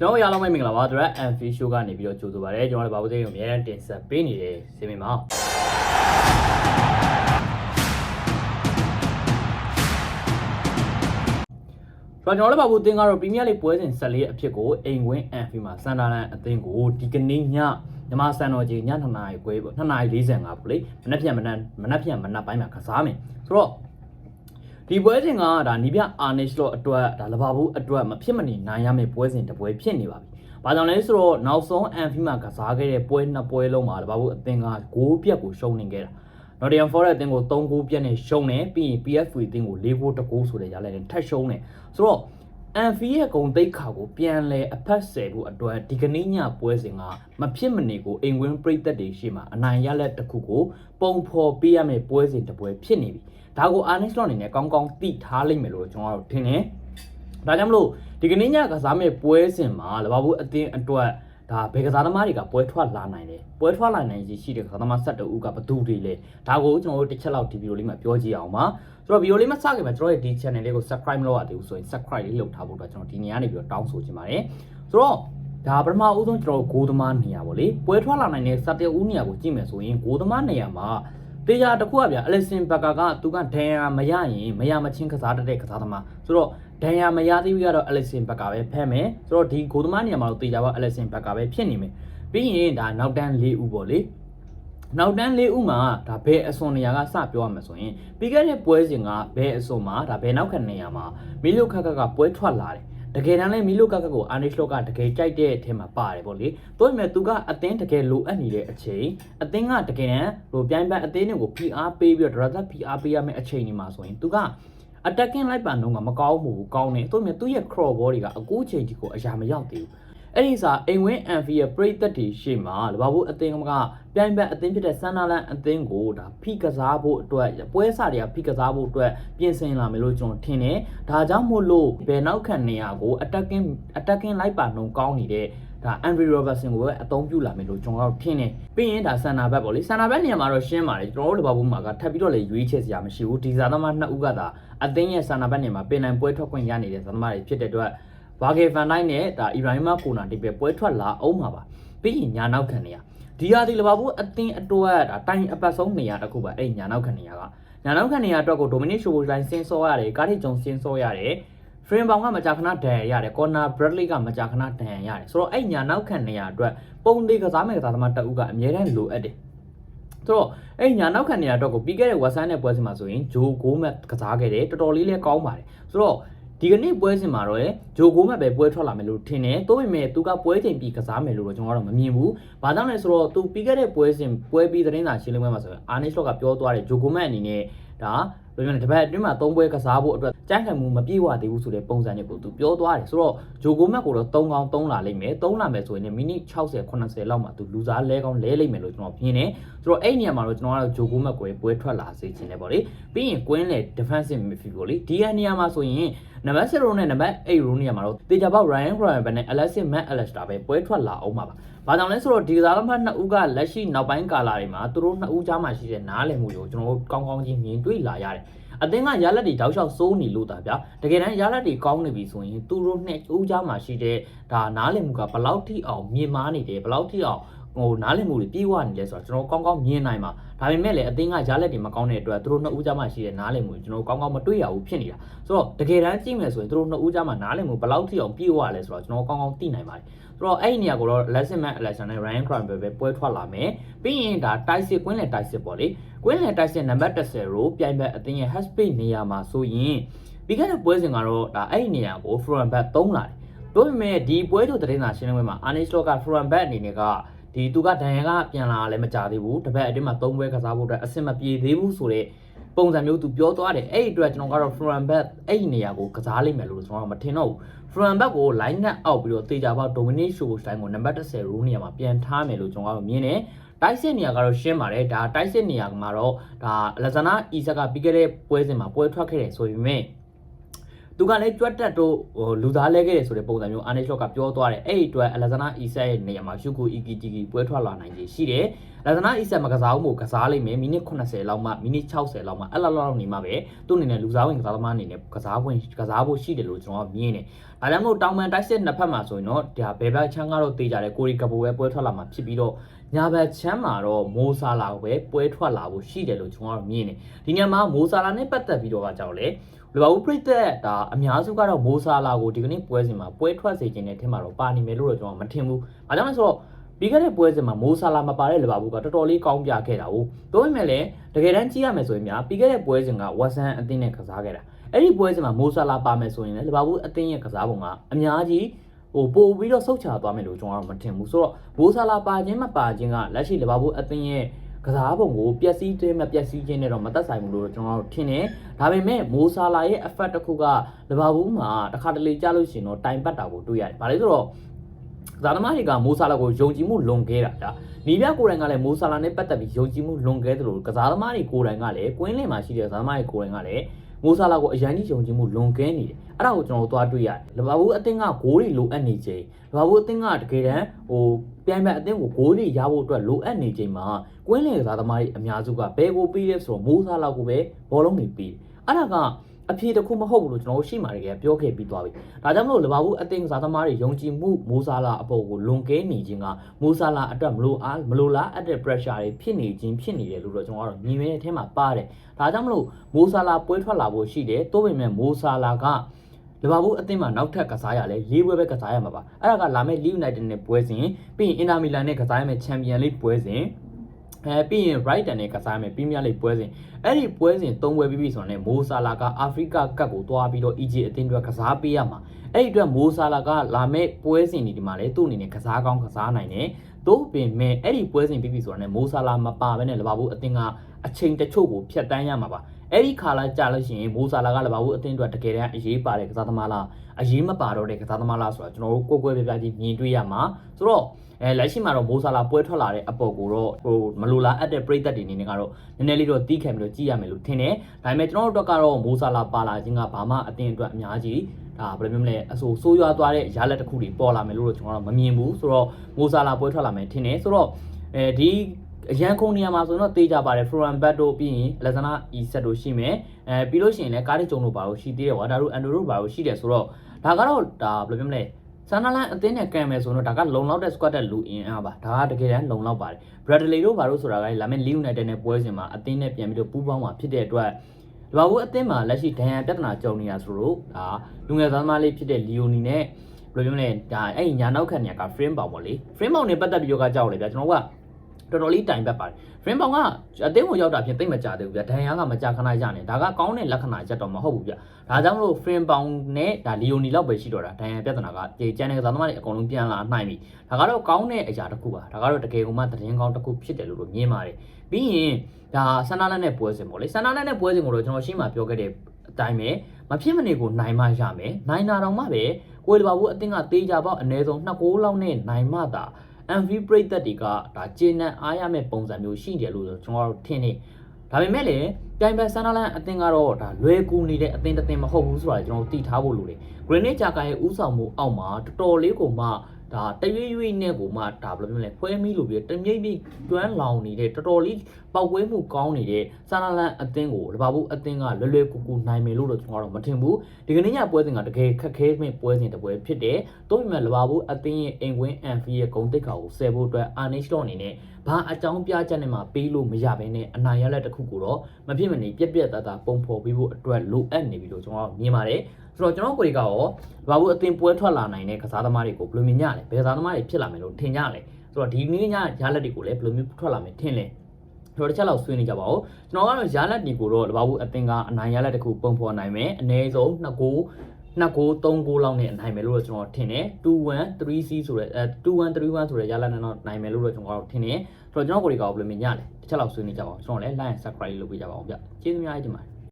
ကျွန်တော်ရအောင်မင်္ဂလာပါ Direct and Free Show ကနေပြီးတော့ကြိုဆိုပါရစေကျွန်တော်တို့ဘာလို့သိရင်အများအားတင်ဆက်ပေးနေတယ်စီမင်းပါကျွန်တော်တို့ဘာလို့တင်ကတော့ပရီးမီးယားလိပွဲစဉ်14အဖြစ်ကိုအိမ်ဝင်းအန်ဖီမှာစန်ဒါလန်အသင်းကိုဒီကနေ့ညမြန်မာစံတော်ကြီးည2နာရီခွဲပေါ့2နာရီ45ပေါ့လေမနက်ဖြန်မနက်မနက်ဖြန်မနက်ပိုင်းမှာကစားမယ်ဆိုတော့ ဒီပွဲစဉ်ကဒါနီးပြအာနစ်လော့အတွက်ဒါလဘာဘူးအတွက်မဖြစ်မနေနိုင်ရမယ့်ပွဲစဉ်တစ်ပွဲဖြစ်နေပါပြီ။ဘာကြောင့်လဲဆိုတော့နောက်ဆုံးအန်ဖီမှာကစားခဲ့တဲ့ပွဲနှစ်ပွဲလုံးမှာလဘာဘူးအသင်းကဂိုးပြက်ကိုရှုံးနေခဲ့တာ။ Nottingham Forest အသင်းကို3ဂိုးပြက်နဲ့ရှုံးတယ်ပြီးရင် PSV အသင်းကို4ဂိုးတဂိုးဆိုတဲ့ရလဒ်နဲ့ထပ်ရှုံးတယ်။ဆိုတော့ အန်ဖီရဲ့ဂုံတိတ်ခါကိုပြန်လဲအဖက်ဆယ်ဖို့အတွက်ဒီကနေ့ညပွဲစဉ်ကမဖြစ်မနေကိုအိမ်ဝင်းပြိသက်တွေရှိမှအနိုင်ရလက်တစ်ခုကိုပုံဖော်ပေးရမယ့်ပွဲစဉ်တစ်ပွဲဖြစ်နေပြီဒါကိုအာနစ်လော့အနေနဲ့ကောင်းကောင်းသိထားလိမ့်မယ်လို့ကျွန်တော်တို့ထင်တယ်ဒါကြောင့်မလို့ဒီကနေ့ညကစားမယ့်ပွဲစဉ်မှာလဘာဘူးအတင်းအတွက် ဒါဘယ်ကစားသမားတွေကပွဲထွက်လာနိုင်တယ်ပွဲထွက်လာနိုင်ရှိတဲ့ကစားသမား12ဦးကဘယ်သူတွေလဲဒါကိုကျွန်တော်တို့တစ်ချက်လောက်ဒီဗီဒီယိုလေးမှာပြောကြည့်အောင်ပါဆိုတော့ဗီဒီယိုလေးမှာစခင်မှာကျွန်တော်ရဲ့ဒီ channel လေးကို subscribe မလုပ်ရသေးဘူးဆိုရင် subscribe လေးလုပ်ထားဖို့အတွက်ကျွန်တော်ဒီနေရာနေပြီးတော့တောင်းဆိုချင်ပါတယ်ဆိုတော့ဒါပထမဦးဆုံးကျွန်တော်တို့ဂိုးသမားနေရာပေါ့လေပွဲထွက်လာနိုင်တဲ့စတဲ့ဦးနေရာကိုကြည့်မယ်ဆိုရင်ဂိုးသမားနေရာမှာတေချာတစ်ခုကဗျာအလက်ဆင်ဘက်ကကသူကဒန်ယာမရရင်မရမချင်းကစားတတ်တဲ့ကစားသမားဆိုတော့ ဒန်ယာမရသေးဘူးကတော့အလက်ဆင်ဘက်ကပဲဖမ်းမယ်ဆိုတော့ဒီဂိုးသမားနေရာမှာတော့တေချာပါအလက်ဆင်ဘက်ကပဲဖြစ်နေမယ်ပြီးရင်ဒါနောက်တန်း၄ဦးပေါ့လေနောက်တန်း၄ဦးမှာဒါဘယ်အစွန်နေရာကစပြောရမှာဆိုရင်ပြီးခဲ့တဲ့ပွဲစဉ်ကဘယ်အစွန်မှာဒါဘယ်နောက်ခံနေရာမှာမီလိုခက်ခက်ကပွဲထွက်လာတယ်တကယ်တမ်းလဲမီလိုကကကိုအာနိရှလော့ကတကယ်ကြိုက်တဲ့အထက်မှာပါတယ်ပေါ့လေ။တို့ပေမဲ့သူကအသင်းတကယ်လိုအပ်နေတဲ့အချိန်အသင်းကတကယ်တမ်းဟိုပြိုင်ဘက်အသင်းတွေကို PR ပေးပြီးတော့ direct PR ပေးရမယ့်အချိန်ဒီမှာဆိုရင်သူက attacking လိုက်ပါတော့ကမကောင်းဘူးကောင်းတယ်။တို့ပေမဲ့သူ့ရဲ့ cross ball တွေကအကူအချိန်ဒီကိုအရာမရောက်သေးဘူး။အဲ့ဒီစာအိမ်ဝင်းအန်ဖီရဲ့ပရိသတ်တွေရှေ့မှာလဘာဘူးအသင်းကပြိုင်ဘက်အသင်းဖြစ်တဲ့ဆန်နာလန်အသင်းကိုဒါဖိကစားဖို့အတွက်ပွဲစားတွေကဖိကစားဖို့အတွက်ပြင်ဆင်လာမယ်လို့ကျွန်တော်ထင်တယ်။ဒါကြောင့်မို့လို့ဘယ်နောက်ခံနေရာကို attacking attacking လိုက်ပါနှုံကောင်းနေတဲ့ ဒါ Andre Robertson ကိုပဲအသုံးပြုလာမယ်လို့ကျွန်တော်တို့ထင်တယ်။ပြီးရင်ဒါဆန်နာဘက်ပေါ့လေ။ဆန်နာဘက်နေရာမှာတော့ရှင်းပါတယ်။ကျွန်တော်တို့လဘာဘူးမှာကထပ်ပြီးတော့လေရွေးချယ်စရာမရှိဘူး။ဒီဇာသမားနှစ်ဦးကသာအသင်းရဲ့ဆန်နာဘက်နေမှာပင်နိုင်ပွဲထွက်ခွင့်ရနေတဲ့ဇာသမားတွေဖြစ်တဲ့အတွက်ဘာဂေဖန်တိုင်းနဲ့ဒါအီဘရာဟီမာကိုနာဒီပဲပွဲထွက်လာအောင်မှာပါပြီးရင်ညာနောက်ခံနေရဒီဟာဒီလဘာဘူးအသင်းအတွက်ဒါတိုင်အပတ်ဆုံးနေရတစ်ခုပါအဲ့ညာနောက်ခံနေရကညာနောက်ခံနေရအတွက်ကိုဒိုမီနစ်ရှိုဘိုတိုင်းဆင်းစောရတယ်ကားထိဂျုံဆင်းစောရတယ် ဖရင်ဘောင်ကမကြာခဏဒဏ်ရာရတယ်ကော်နာဘရက်လီကမကြာခဏဒဏ်ရာရတယ်ဆိုတော့အဲ့ညာနောက်ခံနေရအတွက်ပုံသေးကစားမဲ့ကစားသမားတအုပ်ကအမြဲတမ်းလိုအပ်တယ်ဆိုတော့အဲ့ညာနောက်ခံနေရအတွက်ကိုပြီးခဲ့တဲ့ဝက်ဆန်နဲ့ပွဲစဉ်မှာဆိုရင်ဂျိုဂိုးမက်ကစားခဲ့တယ်တော်တော်လေးလည်းကောင်းပါတယ်ဆိုတော့ဒီကနေ့ပွဲစဉ်မှာတော့ဂျိုကိုမက်ပဲပွဲထွက်လာမယ်လို့ထင်တယ်။သို့ပေမဲ့သူကပွဲချိန်ပြီးကစားမယ်လို့တော့ကျွန်တော်ကတော့မမြင်ဘူး။ဘာကြောင့်လဲဆိုတော့သူပြီးခဲ့တဲ့ပွဲစဉ်ပွဲပြီးသတင်းစာရှင်းလင်းပွဲမှာဆိုရင်အာနစ်လော့ကပြောသွားတယ်ဂျိုကိုမက်အနေနဲ့ဒါ ဘယ်လိုလဲတပတ်အတွင်းမှာ၃ပွဲကစားဖို့အတွက်ကြမ်းခံမှုမပြေဝသေးဘူးဆိုတဲ့ပုံစံမျိုးကိုသူပြောသွားတယ်ဆိုတော့ဂျိုကိုမက်ကိုတော့၃ကောင်း၃လာလိမ့်မယ်၃လာမယ်ဆိုရင်မိနစ်60 80လောက်မှာသူလူစားလဲကောင်းလဲလိမ့်မယ်လို့ကျွန်တော်မြင်တယ် ဆိုတော့အဲ့ဒီနေရာမှာတော့ကျွန်တော်ကတော့ဂျိုကိုမက်ကိုပွဲထွက်လာစေချင်တယ်ပေါ့လေပြီးရင်ကွင်းလေ defensive midfield ပေါ့လေဒီနေရာမှာဆိုရင်နံပါတ်7နဲ့နံပါတ်8ရိုးနေရာမှာတော့တေချာပေါက် Ryan Gravenberch နဲ့ Alexis Mac Allister ပဲပွဲထွက်လာအောင်ပါပါ။ဘာကြောင့်လဲဆိုတော့ဒီကစားသမားနှစ်ဦးကလက်ရှိနောက်ပိုင်းကာလတွေမှာသူတို့နှစ်ဦးကြားမှာရှိတဲ့နားလည်မှုတွေကိုကျွန်တော်တို့ကောင်းကောင်းကြီးမြင်တွေ့လာရတယ်။အသင်းကရလက်တွေတောက်လျှောက်စိုးနေလို့တာဗျာ။တကယ်တမ်းရလက်တွေကောင်းနေပြီဆိုရင်သူတို့နှစ်ဦးကြားမှာရှိတဲ့ဒါနားလည်မှုကဘလောက်ထိအောင်မြင်မာနေတယ်ဘလောက်ထိအောင် ဟိုနားလည်မှုတွေပြေဝနေလဲဆိုတော့ကျွန်တော်ကောင်းကောင်းမြင်နိုင်မှာဒါပေမဲ့လည်းအသင်းကရလက်တွေမကောင်းတဲ့အတွက်သူတို့နှစ်ဦးကြားမှာရှိတဲ့နားလည်မှုကျွန်တော်ကောင်းကောင်းမတွေ့ရဘူးဖြစ်နေတာဆိုတော့တကယ်တမ်းကြည့်မယ်ဆိုရင်သူတို့နှစ်ဦးကြားမှာနားလည်မှုဘယ်လောက်ထိအောင်ပြေဝလဲဆိုတော့ကျွန်တော်ကောင်းကောင်းသိနိုင်ပါတယ်ဆိုတော့အဲ့ဒီနေရာကိုတော့ lesson man election နဲ့ Ryan Cranberry ပဲပွဲထွက်လာမယ်ပြီးရင်ဒါတိုက်စစ်ကွင်းလယ်တိုက်စစ်ပေါ့လေကွင်းလယ်တိုက်စစ်နံပါတ်10ကိုပြိုင်ဘက်အသင်းရဲ့ haspace နေရာမှာဆိုရင်ပြီးခဲ့တဲ့ပွဲစဉ်ကတော့ဒါအဲ့ဒီနေရာကို front back 3လာတယ်တို့ပေမဲ့ဒီပွဲတို့သတင်းစာရှင်းလင်းပွဲမှာ Arnish Lock က front back အနေနဲ့က ဒီသူကဒန်ရန်ကပြန်လာလည်းမကြသေးဘူးတစ်ပတ်အတွင်းမှာ၃ပွဲကစားဖို့အတွက်အဆင်မပြေသေးဘူးဆိုတော့ပုံစံမျိုးသူပြောသွားတယ်အဲ့ဒီအတွက်ကျွန်တော်ကတော့ front back အဲ့ဒီနေရာကိုကစားလိမ့်မယ်လို့ကျွန်တော်မထင်တော့ဘူး front back ကို line net out ပြီးတော့တေချာပေါက် dominate show တိုင်းကိုနံပါတ်10 row နေရာမှာပြန်ထားမယ်လို့ကျွန်တော်ကတော့မြင်တယ်တိုက်စစ်နေရာကတော့ရှင်းပါတယ်ဒါတိုက်စစ်နေရာမှာတော့ဒါလက်ဇနာအီဆက်ကပြီးခဲ့တဲ့ပွဲစဉ်မှာပွဲထွက်ခဲ့တယ်ဆိုပေမဲ့ သူကလည်းကြွက်တက်တို့ဟိုလူသားလဲခဲ့တယ်ဆိုတဲ့ပုံစံမျိုးအာနေရှော့ကပြောသွားတယ်အဲ့ဒီအတွက်အလက်ဇနာအီဆက်ရဲ့နေရာမှာရှုကူအီကီဂျီကီပွဲထွက်လာနိုင်ခြေရှိတယ်လက်ဇနာအီဆက်မကစားဘူးမို့ကစားလိမ့်မယ်မိနစ်80လောက်မှမိနစ်60လောက်မှအဲ့လောက်လောက်နေမှပဲသူ့အနေနဲ့လူစားဝင်ကစားသမားအနေနဲ့ကစားဝင်ကစားဖို့ရှိတယ်လို့ကျွန်တော်ကမြင်တယ်ဒါကြောင့်မို့တောင်ပန်တိုက်စစ်နှစ်ဖက်မှာဆိုရင်တော့ဒါဘယ်ဘက်ချမ်းကတော့တေးကြတယ်ကိုရီကပိုပဲပွဲထွက်လာမှာဖြစ်ပြီးတော့ညာဘက်ချမ်းမှာတော့မိုးဆာလာကိုပဲပွဲထွက်လာဖို့ရှိတယ်လို့ကျွန်တော်ကမြင်တယ်ဒီညမှာမိုးဆာလာနဲ့ပတ်သက်ပြီးတော့ကကြောက်လေ လီဗာပူးပရိသတ်ဒါအများစုကတော့မိုးဆာလာကိုဒီကနေ့ပွဲစဉ်မှာပွဲထွက်စေခြင်းနဲ့ထင်မှာတော့ပါနေမယ်လို့တော့ကျွန်တော်မထင်ဘူး။အားကြောင့်လဲဆိုတော့ပြီးခဲ့တဲ့ပွဲစဉ်မှာမိုးဆာလာမပါတဲ့လီဗာပူးကတော်တော်လေးကောင်းပြခဲ့တာ哦။ဒါပေမဲ့လည်းတကယ်တမ်းကြည့်ရမယ်ဆိုရင်များပြီးခဲ့တဲ့ပွဲစဉ်ကဝက်ဆန်အသင်းနဲ့ကစားခဲ့တာ။အဲ့ဒီပွဲစဉ်မှာမိုးဆာလာပါမယ်ဆိုရင်လည်းလီဗာပူးအသင်းရဲ့ကစားပုံကအများကြီးဟိုပို့ပြီးတော့ဆုတ်ချသွားမယ်လို့ကျွန်တော်ကတော့မထင်ဘူးဆိုတော့မိုးဆာလာပါခြင်းမပါခြင်းကလက်ရှိလီဗာပူးအသင်းရဲ့ ကစားပုံကိုပျက်စီးခြင်းမပျက်စီးခြင်းနဲ့တော့မသက်ဆိုင်ဘူးလို့ကျွန်တော်တို့ထင်တယ်။ဒါပေမဲ့မိုးဆာလာရဲ့ effect တစ်ခုကလီဗာပူးမှာတစ်ခါတလေကြားလို့ရှိရင်တော့တိုင်ပတ်တာကိုတွေ့ရတယ်။ဘာလဲဆိုတော့ကစားသမားတွေကမိုးဆာလာကိုယုံကြည်မှုလွန်ကဲတာဗျာ။နီးပြကိုယ်တိုင်ကလည်းမိုးဆာလာနဲ့ပတ်သက်ပြီးယုံကြည်မှုလွန်ကဲသလိုကစားသမားတွေကိုယ်တိုင်ကလည်းကွင်းလင်မှာရှိတဲ့ကစားသမားတွေကိုယ်တိုင်ကလည်း မိုးဆာလာကိုအရန်ကြီးယုံကြည်မှုလွန်ကဲနေတယ်။အဲ့ဒါကိုကျွန်တော်တို့သွားတွေ့ရတယ်။လီဗာပူးအသင်းကဂိုးတွေလိုအပ်နေချိန်လီဗာပူးအသင်းကတကယ်တမ်းဟိုပြိုင်ဘက်အသင်းကိုဂိုးတွေရဖို့အတွက်လိုအပ်နေချိန်မှာကွင်းလင်ကစားသမားတွေအများစုကဘယ်ကိုပြီးလဲဆိုတော့မိုးဆာလာကိုပဲဘောလုံးတွေပြီး။အဲ့ဒါက အဖြေတစ်ခုမဟုတ်ဘူးလို့ကျွန်တော်တို့ရှိမှတကယ်ပြောခဲ့ပြီးသွားပြီ။ဒါကြောင့်မလို့လီဗာပူးအသင်းကစားသမားတွေယုံကြည်မှုမိုးဆာလာအပေါ်ကိုလွန်ကဲနေခြင်းကမိုးဆာလာအတွက်မလိုအားမလိုလားအပ်တဲ့ pressure တွေဖြစ်နေခြင်းဖြစ်နေတယ်လို့တော့ကျွန်တော်ကတော့မြင်ရတဲ့အထဲမှာပါတယ်။ဒါကြောင့်မလို့မိုးဆာလာပွဲထွက်လာဖို့ရှိတယ်။သို့ပေမဲ့မိုးဆာလာကလီဗာပူးအသင်းမှာနောက်ထပ်ကစားရလဲ၄ပွဲပဲကစားရမှာပါအဲ့ဒါကလာမယ့်လီယူနိုက်တက်နဲ့ပွဲစဉ်ပြီးရင်အင်တာမီလန်နဲ့ကစားရမယ့်ချန်ပီယံလိပွဲစဉ် အဲပြီးရင် Brighton နဲ့ကစားရမယ့်ပရီးမီးယားလိပွဲစဉ်အဲ့ဒီပွဲစဉ်၃ပွဲပြီးပြီဆိုတော့ ਨੇ မိုးဆာလာကအာဖရိကကပ်ကိုတွားပြီးတော့ EJ အသင်းအတွက်ကစားပေးရမှာအဲ့ဒီအတွက်မိုးဆာလာကလာမယ့်ပွဲစဉ်ဒီမှာလဲသူ့အနေနဲ့ကစားကောင်းကစားနိုင်တယ် တို့ပင်မဲ့အဲ့ဒီပွဲစဉ်ပြီးပြီဆိုတော့ ਨੇ မိုးဆာလာမပါဘဲနဲ့လဘာဘူးအသင်းကအချိန်တချို့ကိုဖျက်တမ်းရမှာပါအဲ့ဒီခါလာကြာလို့ရှိရင်မိုးဆာလာကလဘာဘူးအသင်းအတွက်တကယ်တမ်းအရေးပါတဲ့ကစားသမားလားအရေးမပါတော့တဲ့ကစားသမားလားဆိုတာကျွန်တော်တို့ကိုယ်ကိုယ်ပြပြကြီးမြင်တွေ့ရမှာဆိုတော့အဲလက်ရှိမှာတော့မိုးဆာလာပွဲထွက်လာတဲ့အပေါ်ကိုတော့ဟိုမလိုလားအပ်တဲ့ပြိသက်တွေအနေနဲ့ကတော့နည်းနည်းလေးတော့တီးခံပြီးတော့ကြည့်ရမယ်လို့ထင်တယ်ဒါပေမဲ့ကျွန်တော်တို့အတွက်ကတော့မိုးဆာလာပါလာခြင်းကဘာမှအသင်းအတွက်အများကြီး ဒါဘယ်လိုမျိုးမလဲအဆိုးဆိုးရွားသွားတဲ့ရလက်တစ်ခုတွေပေါ်လာမယ်လို့တော့ကျွန်တော်တို့မမြင်ဘူးဆိုတော့မိုးဆာလာပွဲထွက်လာမယ်ထင်တယ်ဆိုတော့အဲဒီအရန်ခုံနေရာမှာဆိုရင်တော့တေးကြပါတယ် Floran Bat တို့ပြီးရင် Alexander Isak တို့ရှိမယ်အဲပြီးလို့ရှိရင်လည်းကားတဲ့ဂျုံတို့ပါလို့ရှိသေးတယ်ကွာဒါတို့ Andrew တို့ပါလို့ရှိတယ်ဆိုတော့ဒါကတော့ဒါဘယ်လိုပြောမလဲဆန်နာလန်အသင်းနဲ့ကန်မယ်ဆိုတော့ဒါကလုံလောက်တဲ့ squad တဲ့လူအင်အားပါဒါကတကယ်တမ်းလုံလောက်ပါတယ် Bradley တို့ဘာလို့ဆိုတာကလာမယ့် Leeds United နဲ့ပွဲစဉ်မှာအသင်းနဲ့ပြန်ပြီးတော့ပူးပေါင်းမှာဖြစ်တဲ့အတွက် ဒီဘာဘူးအသင်းမှာလက်ရှိဒဏ်ရာပြဿနာကြုံနေတာဆိုတော့ဒါလူငယ်သားသမားလေးဖြစ်တဲ့လီယိုနီနဲ့ဘယ်လိုပြောမလဲဒါအဲ့ဒီညာနောက်ခံနေက frame ပေါင်ပေါ့လေ frame ပေါင်နဲ့ပတ်သက်ပြီးတော့ကကြောက်လေဗျာကျွန်တော်က တော်တော်လေးတိုင်ပတ်ပါတယ် frame ပေါင်ကအသင်းကိုရောက်တာဖြင့်တိတ်မကြသေးဘူးဗျာဒဏ်ရာကမကြခဏရနေဒါကကောင်းတဲ့လက္ခဏာချက်တော့မဟုတ်ဘူးဗျာဒါကြောင့်မလို့ frame ပေါင်နဲ့ဒါလီယိုနီလောက်ပဲရှိတော့တာဒဏ်ရာပြဿနာကကြေကျန်တဲ့ကစားသမားတွေအကုန်လုံးပြန်လာနိုင်ပြီဒါကတော့ကောင်းတဲ့အရာတစ်ခုပါဒါကတော့တကယ်ကိုမှသတင်းကောင်းတစ်ခုဖြစ်တယ်လို့မြင်ပါတယ်ပြီးရင်ဒါဆန္ဒလက်နဲ့ပွဲစဉ်ပေါ့လေဆန္ဒလက်နဲ့ပွဲစဉ်ကိုတော့ကျွန်တော်ရှင်းမှာပြောခဲ့တဲ့အတိုင်းပဲမဖြစ်မနေကိုနိုင်မှရမယ်နိုင်တာတော့မှပဲကိုယ်တဘာဘူးအသင်းကတေးကြပေါ့အနည်းဆုံး2ဂိုးလောက်နဲ့နိုင်မှသာ MV ပရိသတ်တွေကဒါဂျင်းနဲ့အားရမဲ့ပုံစံမျိုးရှိတယ်လို့ကျွန်တော်တို့ထင်နေဒါပေမဲ့လည်းပြိုင်ဘက်ဆန်နာလန်အသင်းကတော့ဒါလွယ်ကူနေတဲ့အသင်းတစ်သင်းမဟုတ်ဘူးဆိုတာကျွန်တော်သိထားဖို့လိုတယ်ဂရနစ်ဂျာကာရဲ့ဥဆောင်မှုအောက်မှာတော်တော်လေးကိုမှ ဒါတရွေ့ရွေ့နဲ့ကိုမှဒါဘယ်လိုမျိုးလဲဖွဲမီလို့ပြီးတမြိတ်မိကျွမ်းလောင်နေတဲ့တော်တော်လေးပောက်ကွဲမှုကောင်းနေတဲ့ဆန်နာလန်အသင်းကိုတဘာဘူးအသင်းကလွယ်လွယ်ကူကူနိုင်မယ်လို့တော့ကျွန်တော်တော့မထင်ဘူးဒီကနေ့ညပွဲစဉ်ကတကယ်ခက်ခဲမဲ့ပွဲစဉ်တစ်ပွဲဖြစ်တယ်တို့ပေမဲ့လဘာဘူးအသင်းရဲ့အိမ်ကွင်းအန်ဖီရဲ့ဂုံတိတ်ခါကိုဆယ်ဖို့အတွက်အာနိရှ်တော့အနေနဲ့ဘာအကြောင်းပြချက်နဲ့မှပေးလို့မရဘဲနဲ့အနိုင်ရလက်တစ်ခုကိုတော့မဖြစ်မနေပြက်ပြက်သားသားပုံဖော်ပေးဖို့အတွက်လိုအပ်နေပြီလို့ကျွန်တော်မြင်ပါတယ် ဆိုတော့ကျွန်တော်ကိုယ်ကရောဘာဘူးအသင်ပွဲထွက်လာနိုင်တဲ့ကစားသမားတွေကိုဘယ်လိုမြင်ကြလဲဘယ်ကစားသမားတွေဖြစ်လာမယ်လို့ထင်ကြလဲဆိုတော့ဒီနေ့ညရလက်တွေကိုလည်းဘယ်လိုမျိုးထွက်လာမယ်ထင်လဲကျွန်တော်တစ်ချက်လောက်ဆွေးနွေးကြပါဦးကျွန်တော်ကတော့ရလက်ဒီကိုတော့ဘာဘူးအသင်ကအနိုင်ရလက်တစ်ခုပုံဖော်နိုင်မယ်အနည်းဆုံး2ဂိုးနှစ်ကို3ကိုလောက်နဲ့နိုင်မယ်လို့တော့ကျွန်တော်ထင်တယ်21 3C ဆိုတဲ့အဲ21 31ဆိုတဲ့ရလနဲ့တော့နိုင်မယ်လို့တော့ကျွန်တော်ထင်တယ်ဆိုတော့ကျွန်တော်ကိုယ်တွေကဘယ်လိုမြင်ရလဲတစ်ချက်လောက်ဆွေးနွေးကြပါအောင်ကျွန်တော်လည်း like and subscribe လုပ်ပေးကြပါအောင်ဗျကျေးဇူးများကြီးတင်ပါတယ်